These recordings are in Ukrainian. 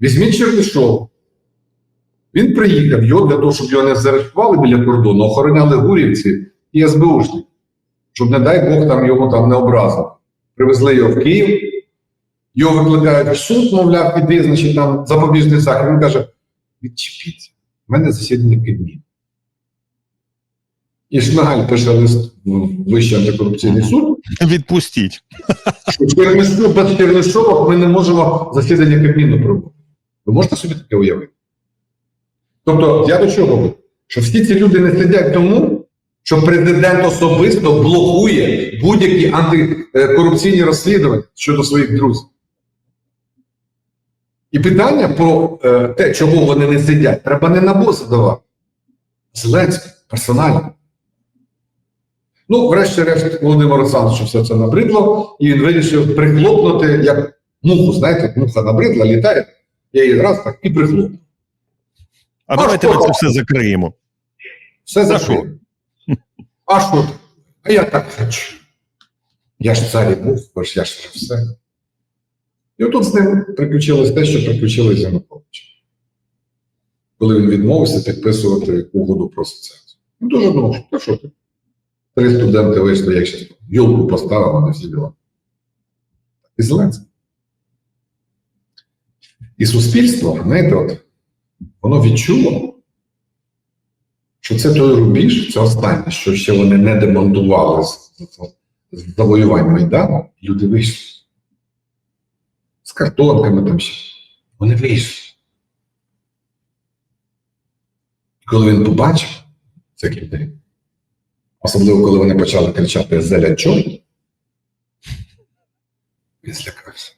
Візьміть Чернишов. Він приїхав його для того, щоб його не заарештували біля кордону, охороняли гурівці і СБУшники, щоб, не дай Бог, там йому там не образили. Привезли його в Київ, його викликають в суд, мовляв, іди, значить, там запобіжний захід. Він каже: відчепіться, в мене засідання Кабміну. І Шмигаль пише лист в Вищий антикорупційний суд, Відпустіть. що Чернишов, без Чернишова ми не можемо засідання Кабміну проводити. Ви можете собі таке уявити? Тобто, я до чого говорю? Що всі ці люди не сидять тому, що президент особисто блокує будь-які антикорупційні розслідування щодо своїх друзів. І питання про е, те, чого вони не сидять, треба не на боса давати. Зеленський, персонально. Ну, врешті-решт, Володимир Олександровичу все це набридло, і він вирішив прихлопнути, як муху, знаєте, муха набридла, літає, я її раз так і прихлопнув. А А давайте ми це все закриємо. Все за що? А що? А я так хочу. Я ж цар і був, бо ж я ж все. І отут з ним приключилось те, що приключилось з Януковичем. Коли він відмовився підписувати угоду про асоціацію. Ну, дуже думав, що що ти? Три студенти вийшли, як ще юлку поставив, а не всі діла. І Зеленський. І суспільство, знаєте, от, воно відчуло, що це той рубіж, це останнє, що ще вони не демонтували з, з, завоювань Майдану, люди вийшли. З картонками там ще. Вони вийшли. І коли він побачив цих людей, особливо коли вони почали кричати Зеля чорт, він злякався.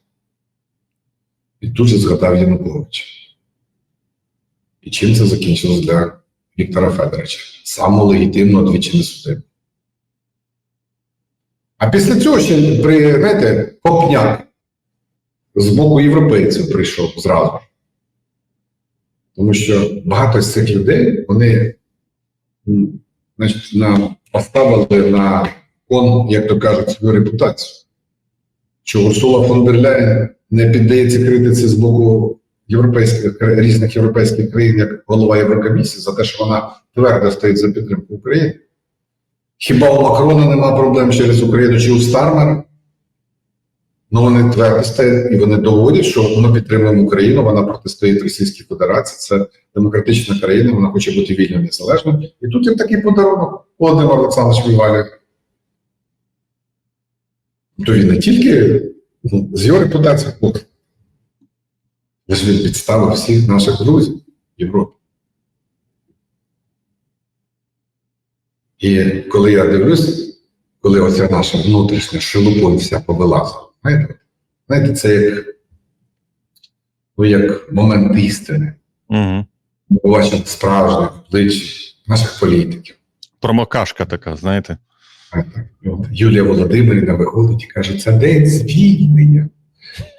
І тут же згадав Януковича. І чим це закінчилось для Віктора Федоровича? Саму легітимну двічі не судив. А після цього ще при, знаєте, копняк з боку європейців прийшов зразу. Тому що багато з цих людей вони значить, на, поставили на кон, як то кажуть, свою репутацію. Що Урсула фон дер Ляєн не піддається критиці з боку європейських різних європейських країн як голова Єврокомісії за те, що вона твердо стоїть за підтримку України. Хіба у Макрона нема проблем через Україну чи у Стармера? Ну вони твердо стоять і вони доводять, що ми підтримуємо Україну, вона протистоїть Російській Федерації, це демократична країна, вона хоче бути вільною незалежною. І тут є такий подарунок Володимир Олександрович Вівалів. То він не тільки з його репутацією, от, але ж він підставив всіх наших друзів в Європі. І коли я дивлюсь, коли оця наша внутрішня шелупонь вся повилазила, знаєте, знаєте, це як, ну, як момент істини. Угу. Ми справжніх облич наших політиків. Промокашка така, знаєте. Юлія Володимирівна виходить і каже, це день звільнення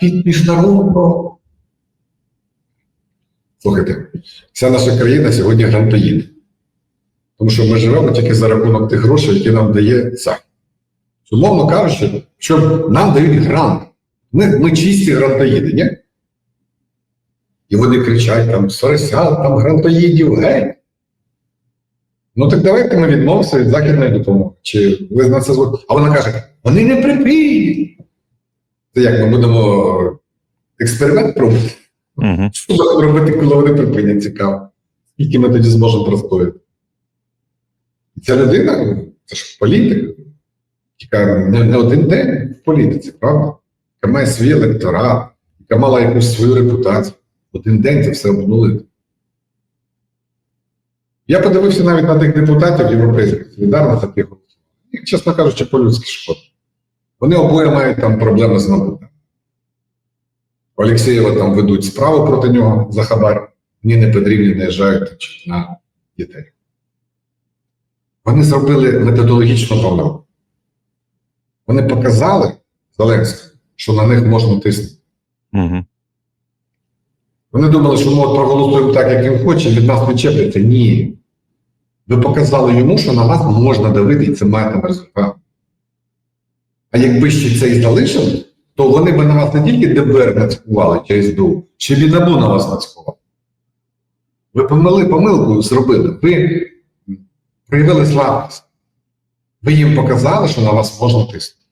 від міжнародного. Слухайте, вся наша країна сьогодні грантоїд. Тому що ми живемо тільки за рахунок тих грошей, які нам дає ЦА. Умовно кажучи, що нам дають грант. Ми, ми чисті грантоїди, ні? І вони кричать там Соросян, там грантоїдів, геть. Ну так давайте ми відмовимося від західної допомоги. Чи ви на це згодні? А вона каже: вони не припинять. Це як ми будемо експеримент пробувати? Угу. Що будемо робити, коли вони припинять цікаво? Скільки ми тоді зможемо простояти? І ця людина, це ж політик, яка не, не один день в політиці, правда? Яка має свій електорат, яка мала якусь свою репутацію. Один день це все обнулити. Я подивився навіть на тих депутатів європейських солідарних таких. Їх, чесно кажучи, по-людськи шкода. Вони обоє мають там проблеми з набутом. Олексєєва там ведуть справу проти нього за хабар. Ніни Петрівні наїжджають на дітей. Вони зробили методологічну помилку. Вони показали Зеленському, що на них можна тиснути. Угу. Вони думали, що ми от проголосуємо так, як він хоче, від нас відчепляться. Ні. Ви показали йому, що на вас можна давити, і це матиме результат. А якби ще це і залишили, то вони би на вас не тільки ДБР нацькували чи СБУ, чи б НАБУ на вас нацькували. Ви помили, помилку зробили, ви проявили слабкість. Ви їм показали, що на вас можна тиснути.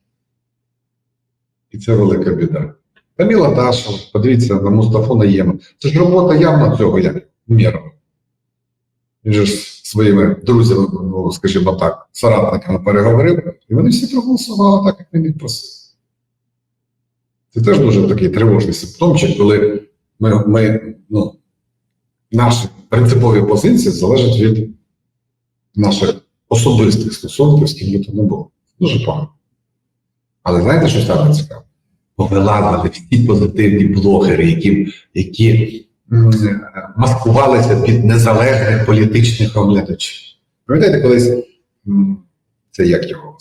І це велика біда. Каміла Дашева, подивіться на Мустафу Наєма. Це ж робота явно цього як Умєрова. Він же ж своїми друзями, ну, скажімо так, соратниками переговорив, і вони всі проголосували так, як він їх просив. Це теж дуже такий тривожний симптомчик, коли ми, ми ну, наші принципові позиції залежать від наших особистих стосунків, з ким би то не було. Дуже погано. Але знаєте, що саме цікаво? Повилазили всі позитивні блогери, які, які маскувалися під незалежних політичних оглядачів. Пам'ятаєте, колись це як його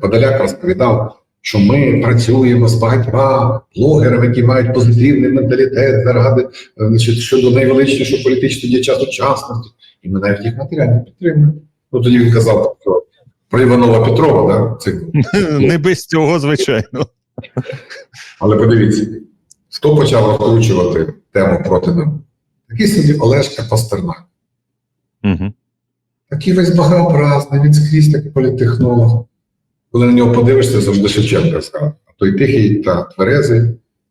Подоляк розповідав, що ми працюємо з багатьма блогерами, які мають позитивний менталітет заради е, значить, щодо найвеличнішого політичного діяча сучасності, і ми навіть їх матеріально підтримуємо. Ну тоді він казав про, про Іванова Петрова, да, цикл. Не без цього, звичайно. Але подивіться, хто почав розкручувати тему проти нам? Такий собі Олешка Пастернак. Угу. Такий весь багаобразний, він скрізь такий політтехнолог. Коли на нього подивишся, завжди Шевченка сказав. А той тихий та тверезий,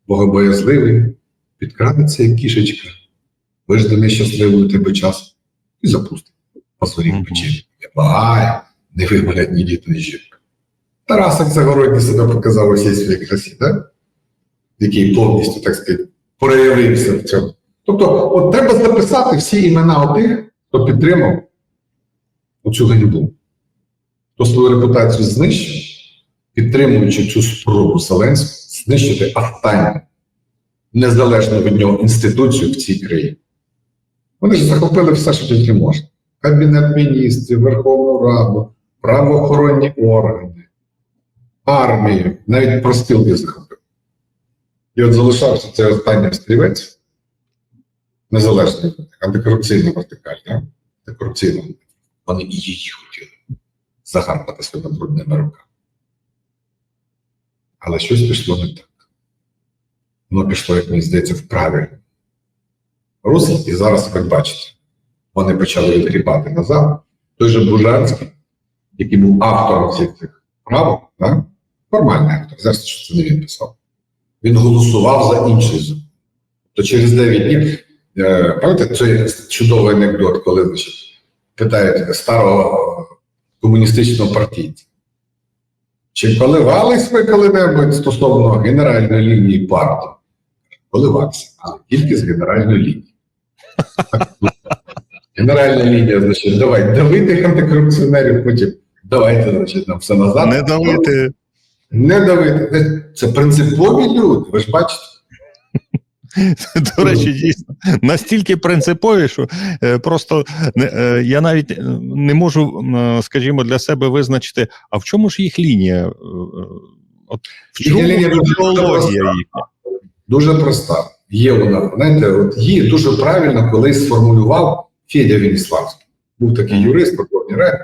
богобоязливий, підкрадеться, як кішечка, вижданий щасливий у тебе час і запустить пасурів Мгм. печі. Не благає, не вимолять ні діти, ні жінка. Тарасик Загородній себе показав усій своїй красі, так? Який повністю, так сказати, проявився в цьому. Тобто, от треба записати всі імена тих, хто підтримав оцю ганьбу. Хто свою репутацію знищив, підтримуючи цю спробу Зеленського знищити останню незалежну від нього інституцію в цій країні. Вони ж захопили все, що тільки можна. Кабінет міністрів, Верховну Раду, правоохоронні органи, армію, навіть простилки захопили. І от залишався цей останній стрівець, незалежний антикорупційна вертикаль, да? антикорупційна. Вони і її хотіли загарбати своїми брудними руками. Але щось пішло не так. Воно пішло, як мені здається, в правильному руслі, і зараз, як бачите, вони почали відгрібати назад. Той же Бужанський, який був автором всіх цих правок, да? формальний автор, зараз що це не він писав. Він голосував за інший закон. То через 9 днів, е, пам'ятаєте, цей чудовий анекдот, коли значить, питають старого комуністичного партійця. Чи коливались ви коли-небудь стосовно генеральної лінії партії? Коливався, але тільки з генеральної лінії. Генеральна лінія, значить, давай давити антикорупціонерів, потім давайте, значить, нам все назад. Не давити. Не давити. Це- принципові люди, ви ж бачите. До речі, дійсно настільки принципові, що е, просто е, я навіть е, не можу, скажімо, для себе визначити, а в чому ж їх лінія? От в чому лінія дуже проста. Дуже проста. Є вона, знаєте, от її дуже правильно колись сформулював Федя Веніславський. Був такий юрист, Раді.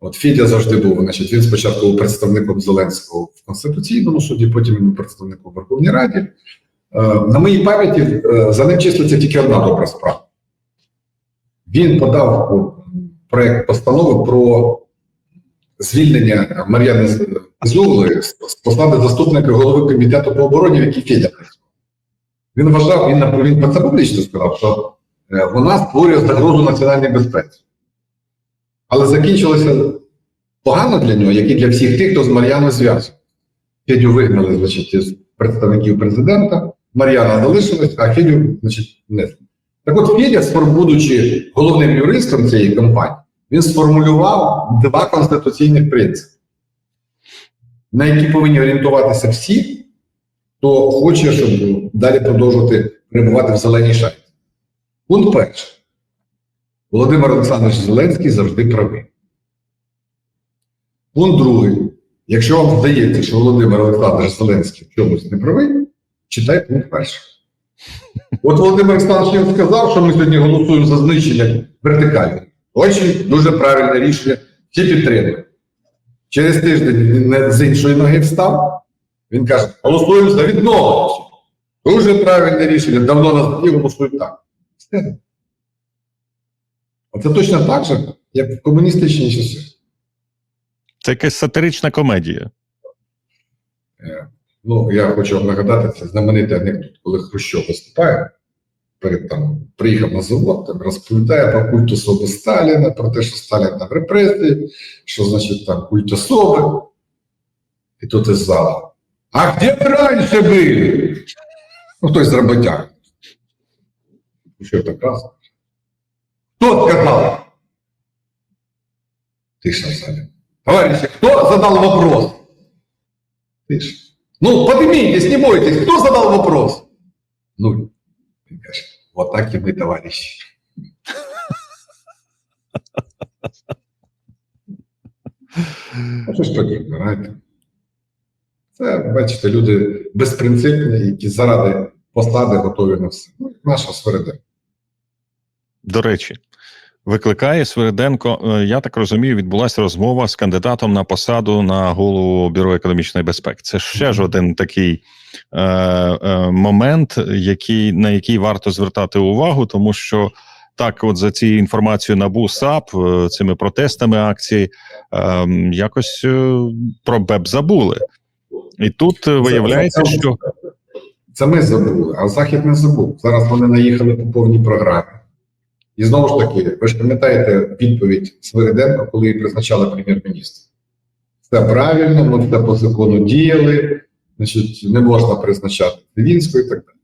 От Федя завжди був, значить, він спочатку був представником Зеленського в Конституційному суді, потім він був представником в Верховній Раді. Е, на моїй пам'яті е, за ним числиться тільки одна добра справа. Він подав о, проект постанови про звільнення Мар'яни З- Зугли з посади заступника голови комітету по обороні, який Федя. Він вважав, він, він про це публічно сказав, що е, вона створює загрозу національній безпеці. Але закінчилося погано для нього, як і для всіх тих, хто з Мар'яною зв'язаний. Федю вигнали, значить, із представників президента, Мар'яна залишилась, а Федю, значить, не. Так от Федя, будучи головним юристом цієї кампанії, він сформулював два конституційних принципи, на які повинні орієнтуватися всі, хто хоче, щоб далі продовжувати перебувати в зеленій шайці. Пункт перший. Володимир Олександрович Зеленський завжди правий. Пункт другий. Якщо вам здається, що Володимир Олександрович Зеленський в чомусь не правий, читай пункт перший. От Володимир Олександрович сказав, що ми сьогодні голосуємо за знищення вертикалі. Очень дуже правильне рішення. Всі підтримують. Через тиждень з іншої ноги встав Він каже: голосуємо за відновлення. Дуже правильне рішення, давно нас голосують так. Це точно так же, як в комуністичні часи. Це якась сатирична комедія. Е, Ну, я хочу вам нагадати, це знаменитий анекдот, коли Хрущов виступає, перед там приїхав на завод, там розповідає про культ особи Сталіна, про те, що Сталін там репресії, що значить там культ особи. І тут із зала. А де ви раніше були? Ну, хтось з роботяг. Що так раз? Хто сказав? Тиша в залі. Товарищи, кто задал вопрос? Тише. Ну, поднимитесь, не бойтесь, кто задал вопрос? Ну, вот так і ми, товариші. А що ж таке? Це, бачите, люди безпринципні, які заради посади готові на все. Ну, наша Свериденко. До речі, викликає Свириденко. е, Я так розумію, відбулася розмова з кандидатом на посаду на голову Бюро економічної безпеки. Це ще ж один такий е, е, момент, який, на який варто звертати увагу, тому що. Так, от за цією інформацією НАБУ САП, е, цими протестами акції, е, якось е, про БЕП забули. І тут е, виявляється, що Це ми забули, а Захід не забув. Зараз вони наїхали по повній програмі. І знову ж таки, ви ж пам'ятаєте відповідь Свириденко, коли її призначали прем'єр-міністр. Це правильно, ми все по закону діяли, значить, не можна призначати Зеленського і так далі.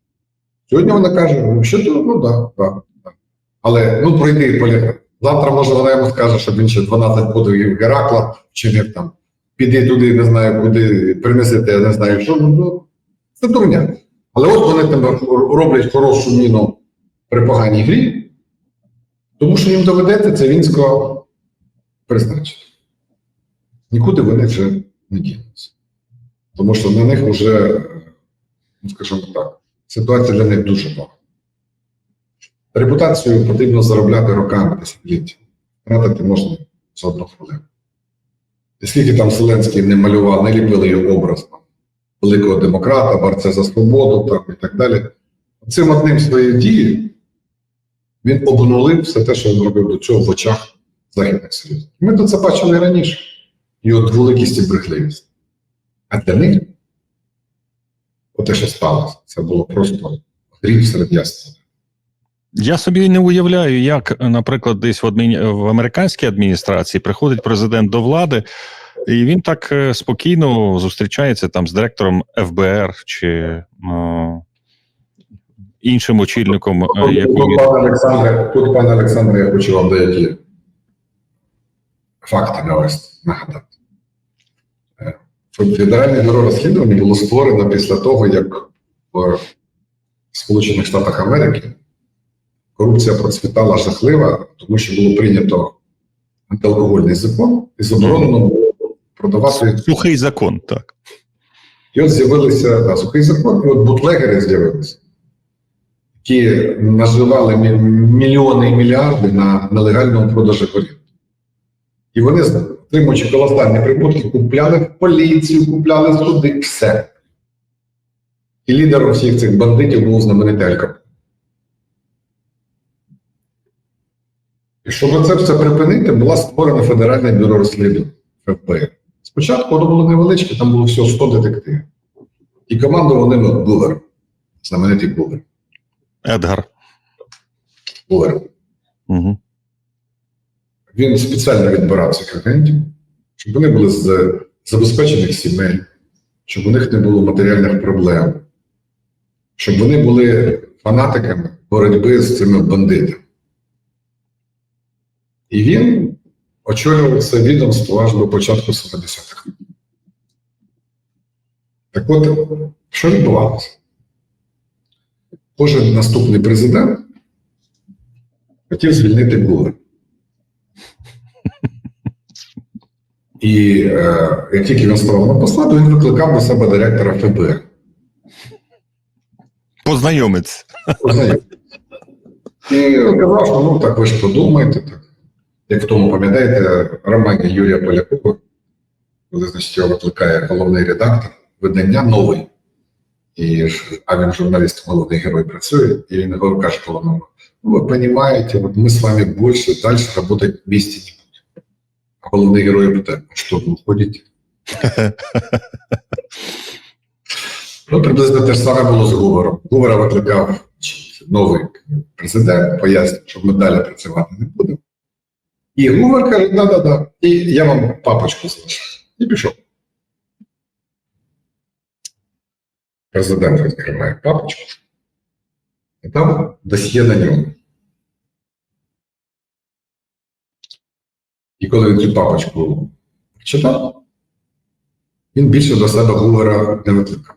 Сьогодні вона каже: ну, що то, ну так, так, так. Але ну пройди поліграф. Завтра, може, вона йому скаже, щоб він ще 12 подвигів Геракла вчинив там, піди туди, не знаю куди, принесете, я не знаю що. Ну, ну, це дурня. Але от вони тебе роблять хорошу міну при поганій грі, тому що їм доведеться це вінсько призначити. Нікуди вони вже не дінуться. Тому що на них вже, ну, скажімо так, ситуація для них дуже погана. Репутацію потрібно заробляти роками, десятиліття. Тратити можна за одну хвилину. І скільки там Зеленський не малював, не ліпили його образ великого демократа, борця за свободу там, і так далі. Цим одним своєї дії він обнулив все те, що він робив до цього в очах західних союзів. Ми то це бачили і раніше. Його дволикість і брехливість. А для них, те, що сталося, це було просто гріх серед ясного. Я собі не уявляю, як, наприклад, десь в адміні... в американській адміністрації приходить президент до влади, і він так е, спокійно зустрічається там з директором ФБР чи е, іншим очільником. е, пане Олександре, тут, пане Олександре, я хочу вам деякі факти навести, нагадати. Е, Федеральне бюро розслідувань було створено після того, як в Сполучених Штатах Америки корупція процвітала жахлива, тому що було прийнято антиалкогольний закон і заборонено продавати Сухий закон, так. і от з'явилися да, сухий закон, і от бутлегери з'явилися, які наживали мільйони і мільярди на нелегальному продажі горілки. І вони, отримуючи колосальні прибутки, купляли в поліцію, купляли суди, все. І лідером всіх цих бандитів був знаменитий Аль. І щоб це все припинити, була створена Федеральне бюро розслідувань ФБР. Спочатку воно було невеличке, там було всього 100 детективів. І командував ними Булер, знаменитий Булер. Едгар. Булер. Угу. Він спеціально відбирав цих агентів, щоб вони були з забезпечених сімей, щоб у них не було матеріальних проблем, щоб вони були фанатиками боротьби з цими бандитами. І він очолював це відомство аж до початку 70-х. Так от, що відбувалося? Кожен наступний президент хотів звільнити Булера. І е, як тільки він ставав на посаду, він викликав до себе директора ФБР. Познайомець. Познайомився. І казав, що ну так ви ж подумайте, так. Як в тому, пам'ятаєте, романі Юрія Полякова, коли значить, його викликає головний редактор, видання новий. І, а він журналіст, молодий герой працює, і він говорить, каже головному, ну ви розумієте, вот ми з вами більше далі працювати вместе не будемо. А головний герой питає, а що ви уходите? Ну, приблизно те ж саме було з Гувером. Гувера викликав новий президент, пояснив, що ми далі працювати не будемо. І Гувер каже, да-да-да, і я вам папочку залишу. І пішов. Президент відкриває папочку. І там досьє на нього. І коли він цю папочку читав, він більше до себе Гувера не викликав.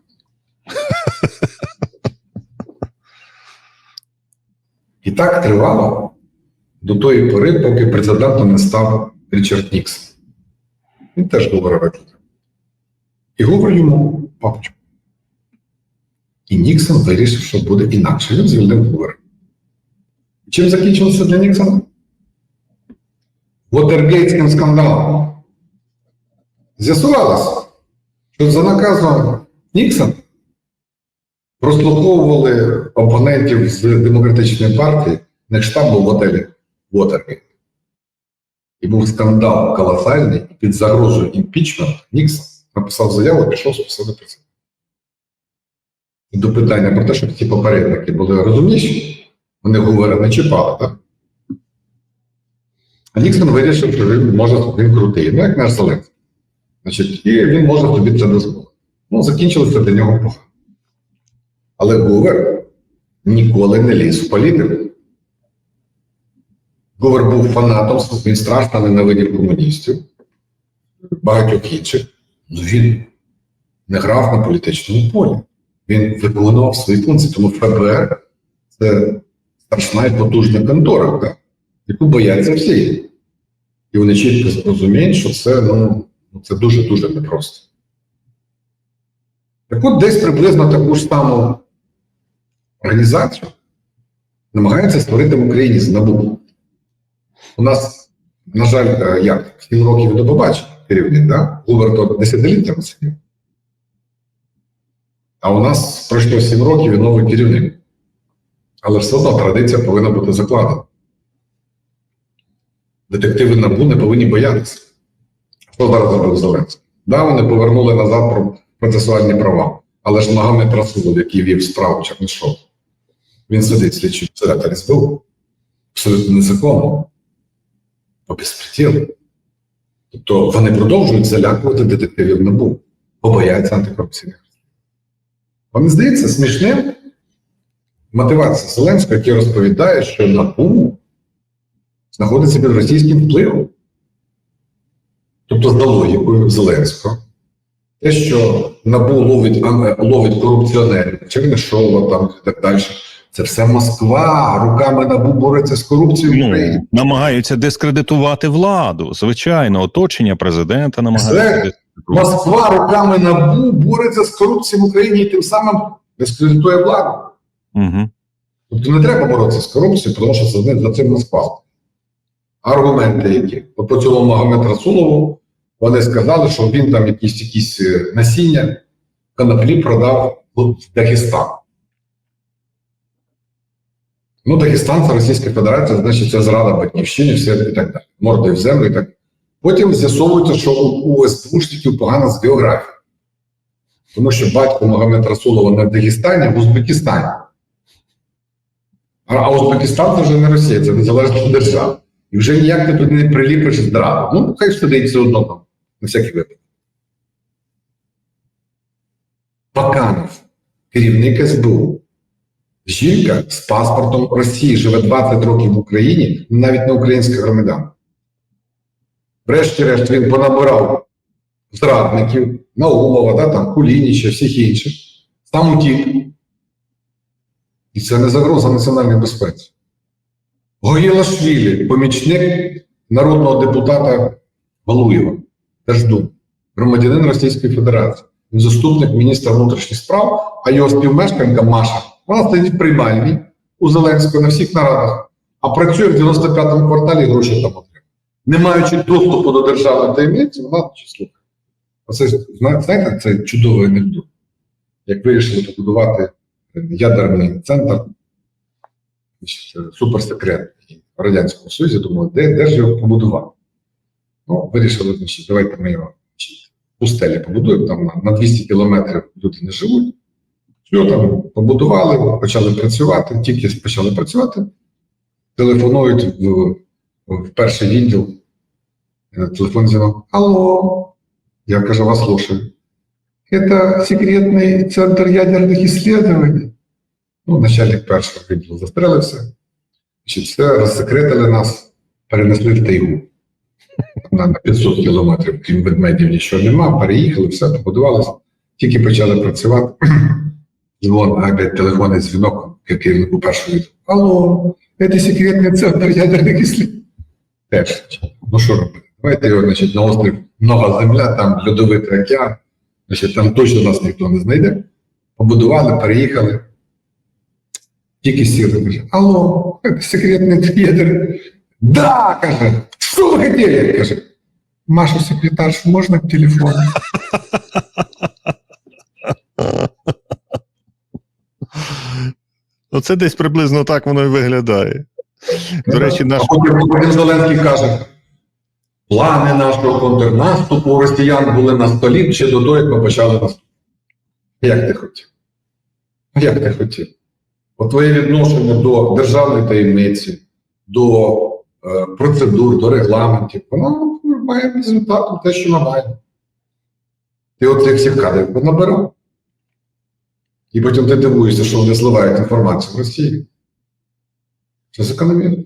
І так тривало до тої пори, поки президентом не став Річард Ніксон. Він теж Гувера викликав. І Гувер йому папочку. І Ніксон вирішив, що буде інакше. Він звільнив Гувера. І Чим закінчилося для Ніксона? Вотергейтським скандалом. З'ясувалося, що за наказом Ніксона прослуховували опонентів з демократичної партії, на штаб був в готелі Вотергейт. І був скандал колосальний, під загрозою імпічменту Ніксон написав заяву і пішов з посади президента. До питання про те, щоб ці попередники були розумніші, вони говорять, не чіпали, так? А Ніксон вирішив, що він може він крутий, ну як наш Зеленський. Значить, і він може тобі це дозволити. Ну, закінчилося для нього погано. Але Гувер ніколи не ліз в політику. Гувер був фанатом, він страшно ненавидів комуністів, багатьох інших. Ну він не грав на політичному полі. Він виконував свої функції. Тому ФБР це страшна і потужна контора, яку бояться всі. І вони чітко розуміють, що це, ну, ну, це дуже-дуже непросто. Так от десь приблизно таку ж саму організацію намагаються створити в Україні з НАБУ. У нас, на жаль, е, як 7 років до побачення керівник, да? Гувер то десятиліттями сидів. А у нас пройшло 7 років і новий керівник. Але все одно традиція повинна бути закладена. Детективи НАБУ не повинні боятися. Що зараз зробив Зеленський? Да, вони повернули назад про процесуальні права. Але ж Магомед Расулов, який вів справу Чернишов, він сидить слідчий ізолятор СБУ. Абсолютно незаконно. По безпреділу. Тобто вони продовжують залякувати детективів НАБУ, бо бояться антикорупційних. Вам здається смішним мотивація Зеленського, який розповідає, що НАБУ знаходиться під російським впливом. Тобто, за логікою Зеленського, те, що НАБУ ловить, а, ловить корупціонерів, Чернишова там і так далі, це все Москва руками НАБУ бореться з корупцією в Україні. Ну, намагаються дискредитувати владу. Звичайно, оточення президента намагаються Це. Москва руками НАБУ бореться з корупцією в Україні і тим самим дискредитує владу. Угу. Тобто не треба боротися з корупцією, тому що за ним- за цим Москва. Аргументи які? От по цьому Магомед Расулову вони сказали, що він там якісь, якісь е, насіння коноплі продав в Дагестан. Ну, Дагестан це Російська Федерація, значить, це зрада батьківщини, все і так далі. Мордою в землю і так. Потім з'ясовується, що у, СБУшників погано з географією. Тому що батько Магомед Расулова не в Дагестані, а в Узбекистані. А, Узбекистан це вже не Росія, це незалежна держава. І вже ніяк ти туди не приліпиш зраду. Ну, хай сидить все одно там, на всякий випадок. Баканов, керівник СБУ. Жінка з паспортом Росії живе 20 років в Україні, навіть не українська громадян. Врешті-решт він понабирав зрадників, Наумова, да, там, Кулініча, всіх інших, сам утік. І це не загроза національній безпеці. Гоїлашвілі, помічник народного депутата Валуєва, Держдум, громадянин Російської Федерації. Він заступник міністра внутрішніх справ, а його співмешканка Маша. Вона стоїть в приймальні у Зеленського на всіх нарадах, а працює в 95-му кварталі гроші там отримує. Не маючи доступу до державної таємниці, вона чи слухає. Оце знаєте, це чудовий анекдот. Як вирішили побудувати ядерний центр, е, суперсекретний в Радянському Союзі, думали, де, де ж його побудувати? Ну, вирішили, значить, давайте ми його пустелі побудуємо, там на, на 200 кілометрів люди не живуть. Все там побудували, почали працювати, тільки почали працювати, телефонують в, в перший відділ, е, телефон дзвінок. Алло, я кажу, вас слушаю. Это секретный центр ядерных исследований. Ну, начальник першого відділу застрелився. Значить, все розсекретили нас, перенесли в тайгу. На на 500 кілометрів, крім ведмедів, нічого нема, переїхали, все, побудувалося. Тільки почали працювати. Дзвон, а опять телефонний дзвінок, як керівнику першого відділу. Алло, це секретний центр ядерних іслідувань. Теж, ну що робити? Давайте його, значить, на острів Нова Земля, там льодовитий океан, значить, там точно нас ніхто не знайде. Побудували, переїхали. Тільки сіли, каже, алло, секретний ядер. Да, каже, що ви хотіли? Каже, Машу секретаршу можна к телефону? Оце десь приблизно так воно і виглядає. До речі, наш потім, потім Зеленський каже: плани нашого контрнаступу у росіян були на столі ще до того, як ми почали наступ. Як ти хотів? Як ти хотів? От твоє відношення до державної таємниці, до е, процедур, до регламентів, воно має результатом те, що ми маємо. Ти от цих всіх кадрів набирав. І потім ти дивуєшся, що вони зливають інформацію в Росії. Це закономірно.